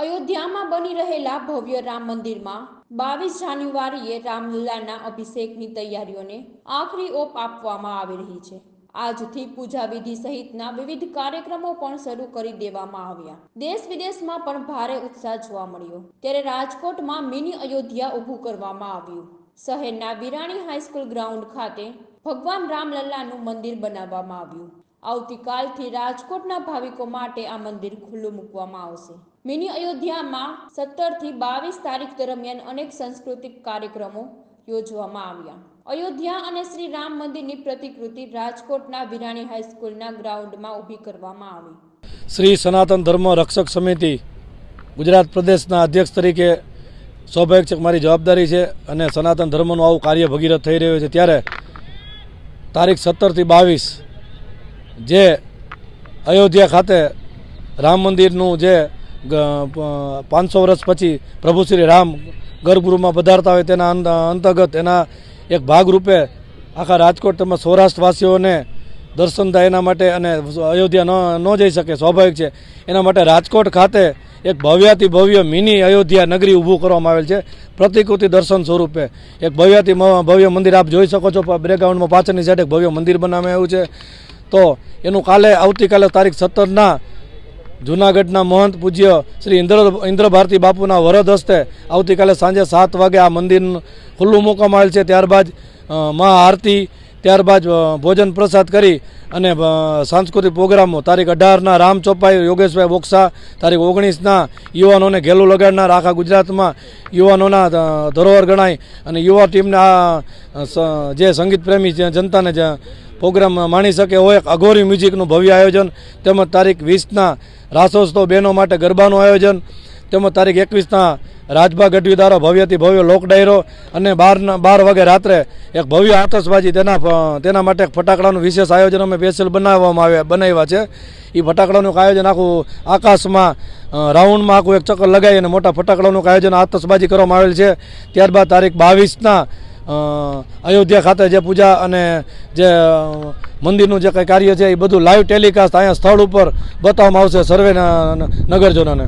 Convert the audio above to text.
અયોધ્યામાં બની રહેલા ભવ્ય રામ મંદિરમાં બાવીસ જાન્યુઆરીએ રામલીલાના અભિષેકની તૈયારીઓને આખરી ઓપ આપવામાં આવી રહી છે. આજથી પૂજા વિધિ સહિતના વિવિધ કાર્યક્રમો પણ શરૂ કરી દેવામાં આવ્યા. દેશ વિદેશમાં પણ ભારે ઉત્સાહ જોવા મળ્યો. ત્યારે રાજકોટમાં મિની અયોધ્યા ઊભું કરવામાં આવ્યું. શહેરના વિરાણી હાઈસ્કૂલ ગ્રાઉન્ડ ખાતે ભગવાન રામલલ્લાનું મંદિર બનાવવામાં આવ્યું. આવતીકાલથી રાજકોટના ભાવિકો માટે આ મંદિર ખુલ્લું મૂકવામાં આવશે. મિની અયોધ્યામાં સત્તરથી બાવીસ તારીખ દરમિયાન અનેક સાંસ્કૃતિક કાર્યક્રમો યોજવામાં આવ્યા. અયોધ્યા અને શ્રી રામ મંદિરની પ્રતિકૃતિ રાજકોટના વિરાણી હાઈસ્કૂલના ગ્રાઉન્ડમાં ઊભી કરવામાં આવી. શ્રી સનાતન ધર્મ રક્ષક સમિતિ ગુજરાત પ્રદેશના અધ્યક્ષ તરીકે સ્વાભાવિક છે મારી જવાબદારી છે અને સનાતન ધર્મનું આવું કાર્ય ભગીરથ થઈ રહ્યું છે ત્યારે તારીખ સત્તરથી બાવીસ જે અયોધ્યા ખાતે રામ મંદિરનું જે પાંચસો વર્ષ પછી પ્રભુ શ્રી રામ ગર્ભગૃહમાં પધારતા હોય તેના અંતર્ગત એના એક ભાગરૂપે આખા રાજકોટ તેમજ સૌરાષ્ટ્રવાસીઓને દર્શન થાય એના માટે અને અયોધ્યા ન ન જઈ શકે, સ્વાભાવિક છે. એના માટે રાજકોટ ખાતે એક ભવ્યાતિ ભવ્ય મિની અયોધ્યા નગરી ઊભું કરવામાં આવેલ છે. પ્રતિકૃતિ દર્શન સ્વરૂપે એક ભવ્યાતિ ભવ્ય મંદિર આપ જોઈ શકો છો. બ્રેકગ્રાઉન્ડમાં પાછળની સાઈડ એક ભવ્ય મંદિર બનાવવામાં આવ્યું છે. તો એનું કાલે, આવતીકાલે તારીખ સત્તરના જૂનાગઢના મહંત પૂજ્ય શ્રી ઇન્દ્ર ઇન્દ્ર ભારતી બાપુના વરદ હસ્તે આવતીકાલે સાંજે સાત વાગે આ મંદિર ખુલ્લું મૂકવામાં આવેલ છે. ત્યારબાદ મહા આરતી, ત્યારબાદ ભોજન પ્રસાદ કરી અને સાંસ્કૃતિક પ્રોગ્રામો તારીખ અઢારના રામ ચોપાઈ, યોગેશભાઈ બોક્સા, તારીખ ઓગણીસના યુવાનોને ઘેલું લગાડનાર આખા ગુજરાતમાં યુવાનોના ધરોહર ગણાય અને યુવા ટીમના જે સંગીત પ્રેમી જનતાને પ્રોગ્રામ માણી શકે એવો એક અઘોરી મ્યુઝિકનું ભવ્ય આયોજન. તેમજ તારીખ વીસના રાસોત્સવ બહેનો માટે ગરબાનું આયોજન. તેમજ તારીખ એકવીસના રાજભા ગઢવી દ્વારા ભવ્યથી ભવ્ય લોક ડાયરો. અને બારના બાર વાગે રાત્રે એક ભવ્ય આતશબાજી તેના તેના માટે એક ફટાકડાનું વિશેષ આયોજન અમે સ્પેશિયલ બનાવવામાં આવ્યા, બનાવ્યા છે. એ ફટાકડાનું આયોજન આખું આકાશમાં રાઉન્ડમાં આખું એક ચક્કર લગાવી અને મોટા ફટાકડાનું આયોજન આતશબાજી કરવામાં આવેલ છે. ત્યારબાદ તારીખ બાવીસના અયોધ્યા ખાતે જે પૂજા અને જે મંદિરનું જે કંઈ કાર્ય છે એ બધું લાઈવ ટેલિકાસ્ટ અહીંયા સ્થળ ઉપર બતાવવામાં આવશે સર્વે નગરજનોને.